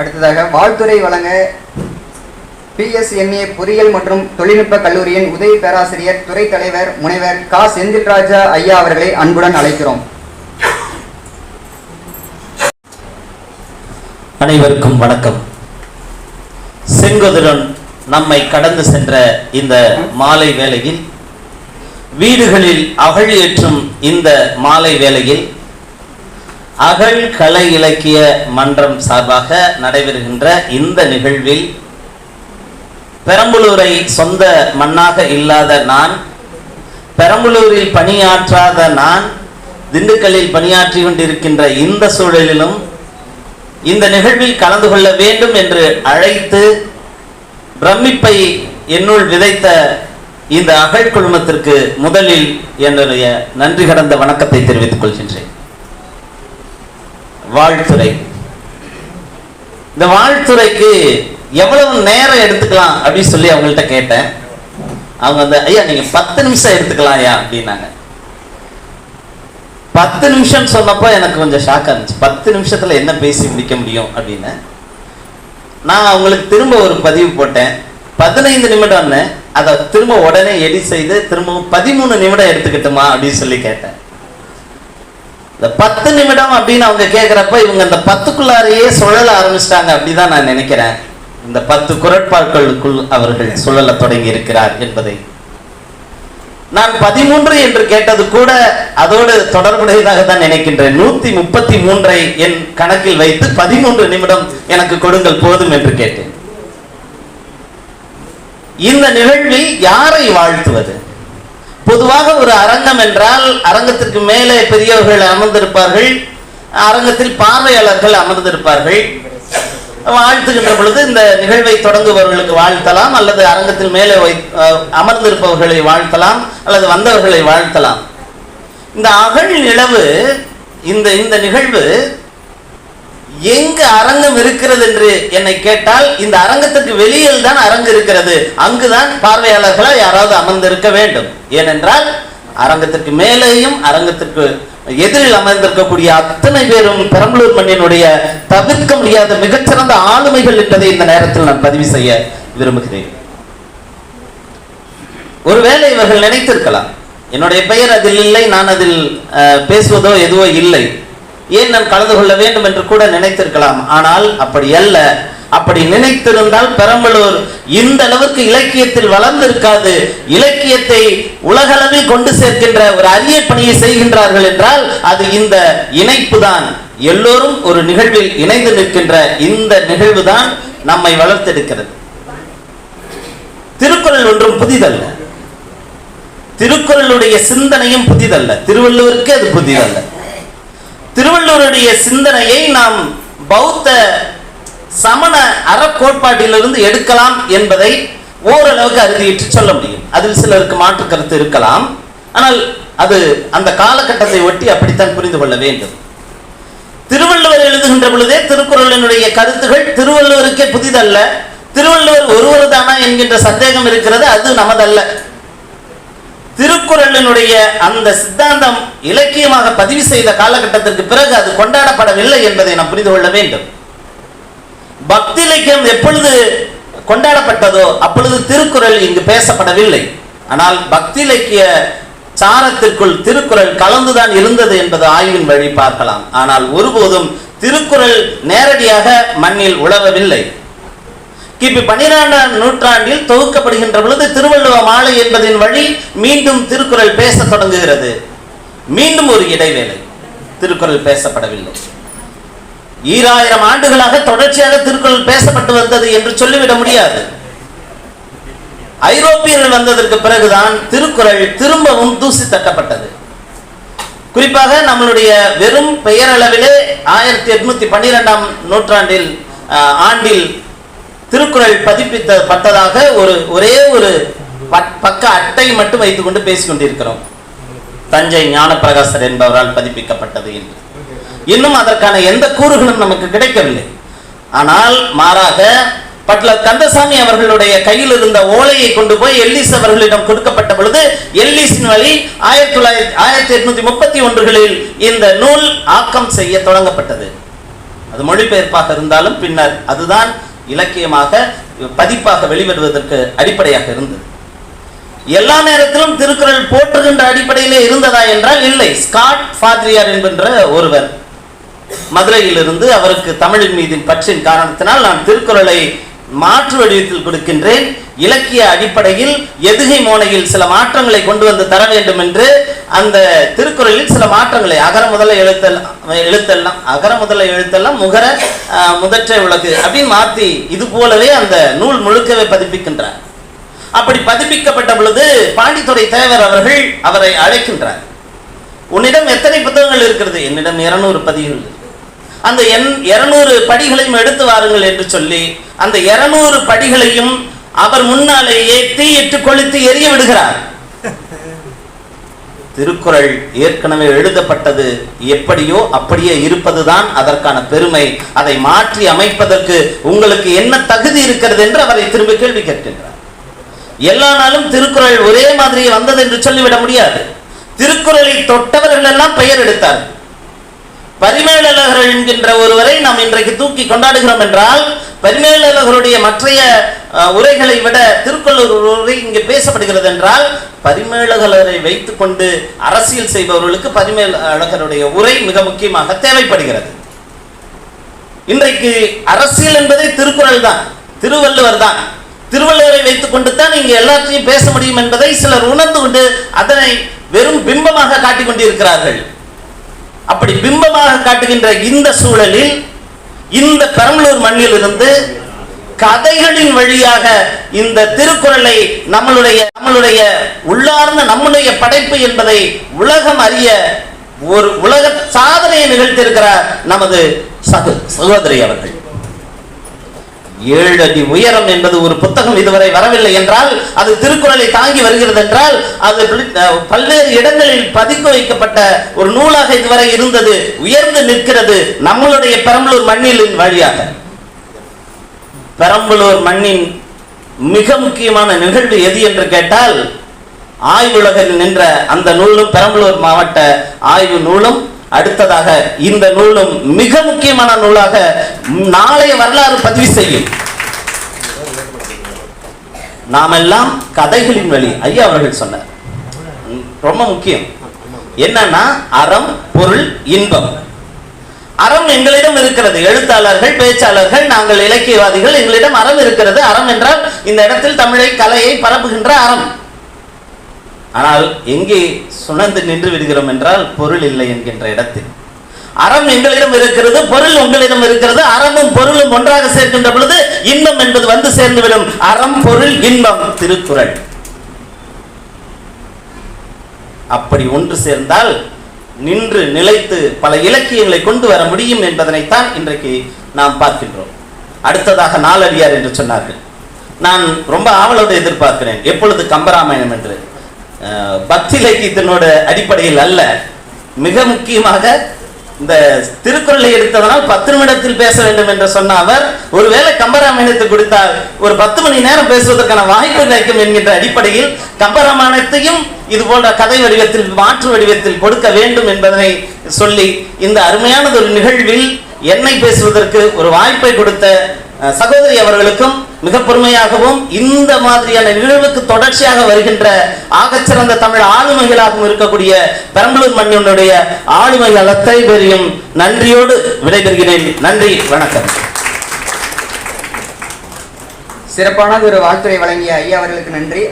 அடுத்ததாக வாழ்த்துறை வழங்க பிஎஸ்எம்ஏ பொறியியல் மற்றும் தொழில்நுட்ப கல்லூரியின் உதவி பேராசிரியர் துறை தலைவர் முனைவர் கா. செந்தில்ராஜா ஐயா அவர்களை அன்புடன் அழைக்கிறோம். அனைவருக்கும் வணக்கம். செங்கோதுடன் நம்மை கடந்து சென்ற இந்த மாலை வேளையில் வீடுகளில் அகழ் ஏற்றும் இந்த மாலை வேளையில் அகழ் கலை இலக்கிய மன்றம் சார்பாக நடைபெறுகின்ற இந்த நிகழ்வில் பெரம்பலூரை சொந்த மண்ணாக இல்லாத நான் பெரம்பலூரில் பணியாற்றாத நான் திண்டுக்கல்லில் பணியாற்றி கொண்டிருக்கின்ற இந்த சூழலிலும் இந்த நிகழ்வில் கலந்து கொள்ள வேண்டும் என்று அழைத்து பிரமிப்பை என்னுள் விதைத்த இந்த அகழ் குழுமத்திற்கு முதலில் என்னுடைய நன்றி கடந்த வணக்கத்தை தெரிவித்துக் கொள்கின்றேன். வாழ்த்துறை. இந்த வாழ்த்துறைக்கு எவ்வளவு நேரம் எடுத்துக்கலாம் அப்படின்னு சொல்லி அவங்கள்ட்ட கேட்டேன். அவங்க வந்து ஐயா நீங்க பத்து நிமிஷம் எடுத்துக்கலாம் ஐயா அப்படின்னாங்க. பத்து நிமிஷம் சொன்னப்போ எனக்கு கொஞ்சம் ஷாக்காக இருந்துச்சு. பத்து நிமிஷத்தில் என்ன பேசி முடிக்க முடியும் அப்படின்னு. நான் அவங்களுக்கு திரும்ப ஒரு பதிவு போட்டேன். பதினைந்து நிமிடம்னு அதை திரும்ப உடனே எடிட் செய்து திரும்பவும் பதிமூணு நிமிடம் எடுத்துக்கிட்டுமா அப்படின்னு சொல்லி கேட்டேன். இந்த பத்து நிமிடம் அப்படின்னு அவங்க கேட்குறப்ப இவங்க இந்த பத்துக்குள்ளாரையே சுழல ஆரம்பிச்சிட்டாங்க அப்படிதான் நான் நினைக்கிறேன். இந்த பத்து குரட்பாக்களுக்குள் அவர்கள் சுழல தொடங்கி இருக்கிறார் என்பதை. நான் பதிமூன்று என்று கேட்டது கூட அதோடு தொடர்புடையதாக தான் நினைக்கின்றேன். நூத்தி முப்பத்தி மூன்றை என் கணக்கில் வைத்து பதிமூன்று நிமிடம் எனக்கு கொடுங்கள் போதும் என்று கேட்டேன். இந்த நிகழ்வில் யாரை வாழ்த்துவது? பொதுவாக ஒரு அரங்கம் என்றால் அரங்கத்திற்கு மேலே பெரியவர்கள் அமர்ந்திருப்பார்கள் அரங்கத்தில் பார்வையாளர்கள் அமர்ந்திருப்பார்கள். வாழ்த்துகின்ற பொழுது இந்த நிகழ்வை தொடங்குபவர்களுக்கு வாழ்த்தலாம் அல்லது அரங்கத்தில் மேலே வை அமர்ந்திருப்பவர்களை வாழ்த்தலாம் அல்லது வந்தவர்களை வாழ்த்தலாம். இந்த அகழ் நிலவு இந்த இந்த நிகழ்வு எங்கு அரங்கம் இருக்கிறது என்று என்னை கேட்டால் இந்த அரங்கத்திற்கு வெளியில் தான் அரங்கு இருக்கிறது. அங்குதான் பார்வையாளர்களால் யாராவது அமர்ந்திருக்க வேண்டும். ஏனென்றால் அரங்கத்திற்கு மேலேயும் அரங்கத்திற்கு எதிரில் அமர்ந்திருக்கக்கூடிய அத்தனை பேரும் பெரம்பலூர் மண்ணினுடைய தவிர்க்க முடியாத மிகச்சிறந்த ஆளுமைகள் என்பதை இந்த நேரத்தில் நான் பதிவு செய்ய விரும்புகிறேன். ஒருவேளை இவர்கள் நினைத்திருக்கலாம் என்னுடைய பெயர் அதில் இல்லை நான் அதில் பேசுவதோ எதுவோ இல்லை. ஏன் நான் கலந்து கொள்ள வேண்டும் என்று கூட நினைத்திருக்கலாம். ஆனால் அப்படி அல்ல. அப்படி நினைத்திருந்தால் பெரம்பலூர் இந்த அளவுக்கு இலக்கியத்தில் வளர்ந்திருக்காது. இலக்கியத்தை உலகளவில் கொண்டு சேர்க்கின்ற ஒரு அரிய பணியை செய்கின்றார்கள் என்றால் அது இந்த இணைப்பு தான் எல்லோரும் ஒரு நிகழ்வில் இணைந்து நிற்கின்ற இந்த நிகழ்வு தான் நம்மை வளர்த்தெடுக்கிறது. திருக்குறள் ஒன்றும் புதிதல்ல. திருக்குறளுடைய சிந்தனையும் புதிதல்ல. திருவள்ளுவருக்கு அது புதிதல்ல. திருவள்ளுவருடைய சிந்தனையை நாம் பௌத்த சமண அறக்கோட்பாட்டிலிருந்து எடுக்கலாம் என்பதை ஓரளவுக்கு அறுதியிட்டு சொல்ல முடியும். அதில் சிலருக்கு மாற்று கருத்து இருக்கலாம். ஆனால் அது அந்த காலகட்டத்தை ஒட்டி அப்படித்தான் புரிந்து கொள்ள வேண்டும். திருவள்ளுவர் எழுதுகின்ற பொழுதே திருக்குறளினுடைய கருத்துகள் திருவள்ளுவருக்கே புதிதல்ல. திருவள்ளுவர் ஒருவர் தானா என்கின்ற சந்தேகம் இருக்கிறது அது நமதல்ல. திருக்குறளினுடைய அந்த சித்தாந்தம் இலக்கியமாக பதிவு செய்த காலகட்டத்திற்கு பிறகு அது கொண்டாடப்படவில்லை என்பதை நாம் புரிந்து கொள்ள வேண்டும். பக்தி இலக்கியம் எப்பொழுது கொண்டாடப்பட்டதோ அப்பொழுது திருக்குறள் இங்கு பேசப்படவில்லை. ஆனால் பக்தி இலக்கிய சாரத்திற்குள் திருக்குறள் கலந்துதான் இருந்தது என்பது ஆய்வின் வழி பார்க்கலாம். ஆனால் ஒருபோதும் திருக்குறள் நேரடியாக மண்ணில் உழவவில்லை கிபி பன்னிரெண்டாம் நூற்றாண்டில் தொகுக்கப்படுகின்ற பொழுது திருவள்ளுவ மாலை என்பதின் வழி மீண்டும் திருக்குறள் பேசத் தொடங்குகிறது. மீண்டும் ஒரு இடைவேளை. திருக்குறள் பேசப்படவில்லை. ஈராயிரம் ஆண்டுகளாக தொடர்ச்சியாக திருக்குறள் பேசப்பட்டு வந்தது என்று சொல்லிவிட முடியாது. ஐரோப்பியர்கள் வந்ததற்கு பிறகுதான் திருக்குறள் திரும்பவும் தூசி தட்டப்பட்டது. குறிப்பாக நம்மளுடைய வெறும் பெயரளவிலே ஆயிரத்தி எட்நூத்தி பன்னிரெண்டாம் நூற்றாண்டில் ஆண்டில் திருக்குறள் பதிப்பித்த பட்டதாக ஒரு ஒரே ஒரு பட்- பக்க அட்டை மட்டும் வைத்துக்கொண்டு பேசிக்கொண்டிருக்கிறோம். தஞ்சை ஞானப்பிரகாசர் என்பவரால் பதிப்பிக்கப்பட்டது என்று. இன்னும் அதற்கான எந்த கூறுகளும் நமக்கு கிடைக்கவில்லை. ஆனால் மாறாக பட்லர் கந்தசாமி அவர்களுடைய கையில் இருந்த ஓலையை கொண்டு போய் எல்லிஸ் அவர்களிடம் கொடுக்கப்பட்ட பொழுது எல்லிஸின் வழி ஆயிரத்தி தொள்ளாயிரத்தி ஆயிரத்தி எட்நூத்தி முப்பத்தி ஒன்றுகளில் இந்த நூல் ஆக்கம் செய்ய தொடங்கப்பட்டது. அது மொழிபெயர்ப்பாக இருந்தாலும் பின்னர் அதுதான் இலக்கியமாக பதிப்பாக வெளிவருவதற்கு அடிப்படையாக இருந்தது. எல்லா நேரத்திலும் திருக்குறள் போற்றுகின்ற அடிப்படையிலே இருந்ததா என்றால் இல்லை. ஸ்காட் ஃபாத்ரியார் என்கின்ற ஒருவர் மதுரையிலிருந்து அவருக்கு தமிழின் மீதின் பற்றின் காரணத்தினால் நான் திருக்குறளை மாற்று வடிவத்தில் கொடுக்கின்றேன். இலக்கிய அடிப்படையில் எதுகை மோனையில் சில மாற்றங்களை கொண்டு வந்து தர வேண்டும் என்று அந்த திருக்குறளில் சில மாற்றங்களை அகர முதல எழுத்தெல்லாம் எழுத்தெல்லாம் அகர முதல எழுத்தெல்லாம் முகர முதற்றை உலகு அப்படின்னு மாத்தி இது போலவே அந்த நூல் முழுக்கவே பதிப்பிக்கின்றார். அப்படி பதிப்பிக்கப்பட்ட பொழுது பாண்டித்துறை தேவர் அவர்கள் அவரை அழைக்கின்றார். உன்னிடம் எத்தனை புத்தகங்கள் இருக்கிறது? என்னிடம் இருநூறு பதிகள். அந்த என் இருநூறு படிகளையும் எடுத்து வாருங்கள் என்று சொல்லி அந்த இருநூறு படிகளையும் அவர் முன்னாலேயே தீயிட்டு கொளுத்து எரிய விடுகிறார். திருக்குறள் ஏற்கனவே எழுதப்பட்டது. எப்படியோ அப்படியே இருப்பதுதான் அதற்கான பெருமை. அதை மாற்றி அமைப்பதற்கு உங்களுக்கு என்ன தகுதி இருக்கிறது என்று அவரை திரும்ப கேள்வி கேட்கின்றார். எல்லா நாளும் திருக்குறள் ஒரே மாதிரி வந்தது என்று சொல்லிவிட முடியாது. திருக்குறளை தொட்டவர்கள் எல்லாம் பெயர் எடுத்தார். பரிமேலழகர் என்கின்ற ஒருவரை நாம் இன்றைக்கு தூக்கி கொண்டாடுகிறோம் என்றால் பரிமேலழகருடைய மற்றைய உரைகளை விட திருக்குள்ளூர் உரை இங்கே பேசப்படுகிறது என்றால் பரிமேலகலரை வைத்துக்கொண்டு அரசியல் செய்பவர்களுக்கு பரிமேலகருடைய உரை மிக முக்கியமாக தேவைப்படுகிறது. இன்றைக்கு அரசியல் என்பதே திருக்குறள் தான் திருவள்ளுவர் தான். திருவள்ளுவரை வைத்துக் கொண்டு தான் இங்க எல்லாத்தையும் பேச முடியும் என்பதை சிலர் உணர்ந்து கொண்டு அதனை வெறும் பிம்பமாக காட்டிக் கொண்டிருக்கிறார்கள். அப்படி பிம்பமாக காட்டுகின்ற இந்த சூழலில் இந்த பெரம்பலூர் மண்ணில் இருந்து கதைகளின் வழியாக இந்த திருக்குறளை நம்மளுடைய நம்மளுடைய உள்ளார்ந்த நம்முடைய படைப்பு என்பதை உலகம் அறிய ஒரு உலக சாதனையை நிகழ்த்தியிருக்கிறார் நமது சகு சகோதரி அவர்கள். ஏழு அடி உயரம் என்பது ஒரு புத்தகம் இதுவரை வரவில்லை என்றால் அது திருக்குறளை தாங்கி வருகிறது என்றால் அது பல்வேறு இடங்களில் பதிக்க வைக்கப்பட்ட ஒரு நூலாக இதுவரை இருந்தது உயர்ந்து நிற்கிறது நம்மளுடைய பெரம்பலூர் மண்ணிலின் வழியாக. பெரம்பலூர் மண்ணின் மிக முக்கியமான நிகழ்வு எது என்று கேட்டால் ஆய்வுலகில் நின்ற அந்த நூலும் பெரம்பலூர் மாவட்ட ஆய்வு நூலும். அடுத்ததாக இந்த நூலும் மிக முக்கியமான நூலாக நாளைய வரலாறு பதிவு செய்யும். நாமெல்லாம் கதைகளின் வழி. ஐயா அவர்கள் சொன்னார். ரொம்ப முக்கியம். என்னன்னா அறம் பொருள் இன்பம். அறம் எங்களிடம் இருக்கிறது. எழுத்தாளர்கள் பேச்சாளர்கள் நாங்கள் இலக்கியவாதிகள் எங்களிடம் அறம் இருக்கிறது. அறம் என்றால் இந்த இடத்தில் தமிழை கலையை பரப்புகின்ற அறம். ஆனால் எங்கே சுணந்து நின்று விடுகிறோம் என்றால் பொருள் இல்லை என்கின்ற இடத்தில். அறம் எங்களிடம் இருக்கிறது பொருள் உங்களிடம் இருக்கிறது. அறமும் பொருளும் ஒன்றாக சேர்க்கின்ற பொழுது இன்பம் என்பது வந்து சேர்ந்துவிடும். அறம் பொருள் இன்பம் திருக்குறள். அப்படி ஒன்று சேர்ந்தால் நின்று நிலைத்து பல இலக்கியங்களை கொண்டு வர முடியும் என்பதனைத்தான் இன்றைக்கு நாம் பார்க்கின்றோம். அடுத்ததாக நாலடியார் என்று சொன்னார்கள். நான் ரொம்ப ஆவலோடு எதிர்பார்க்கிறேன். எப்பொழுது கம்பராமாயணம் என்று? பக்தி இலக்கியத்தினோட அடிப்படையில் அல்ல. மிக முக்கியமாக இந்த திருக்குறளை எடுத்ததனால் பத்து நிமிடத்தில் பேச வேண்டும் என்று சொன்ன அவர் ஒருவேளை கம்பராமாயணத்தை கொடுத்தால் ஒரு பத்து மணி நேரம் பேசுவதற்கான வாய்ப்பு கிடைக்கும் என்கின்ற அடிப்படையில் கம்பராமாயணத்தையும் இது போன்ற கதை வடிவத்தில் மாற்று வடிவத்தில் கொடுக்க வேண்டும் என்பதனை சொல்லி இந்த அருமையானது ஒரு நிகழ்வில் என்னை பேசுவதற்கு ஒரு வாய்ப்பை கொடுத்த சகோதரி அவர்களுக்கும் மிக பொறுமையாகவும் இந்த மாதிரியான நிகழ்வுக்கு தொடர்ச்சியாக வருகின்ற ஆகச்சிறந்த தமிழ் ஆளுமைகளாகவும் இருக்கக்கூடிய பெரம்பலூர் மண்ணினுடைய ஆளுமைகள் அத்தனை பேரையும் நன்றியோடு விடைபெறுகிறேன். நன்றி வணக்கம். சிறப்பானது ஒரு வாழ்த்துறை வழங்கிய ஐயா அவர்களுக்கு நன்றி.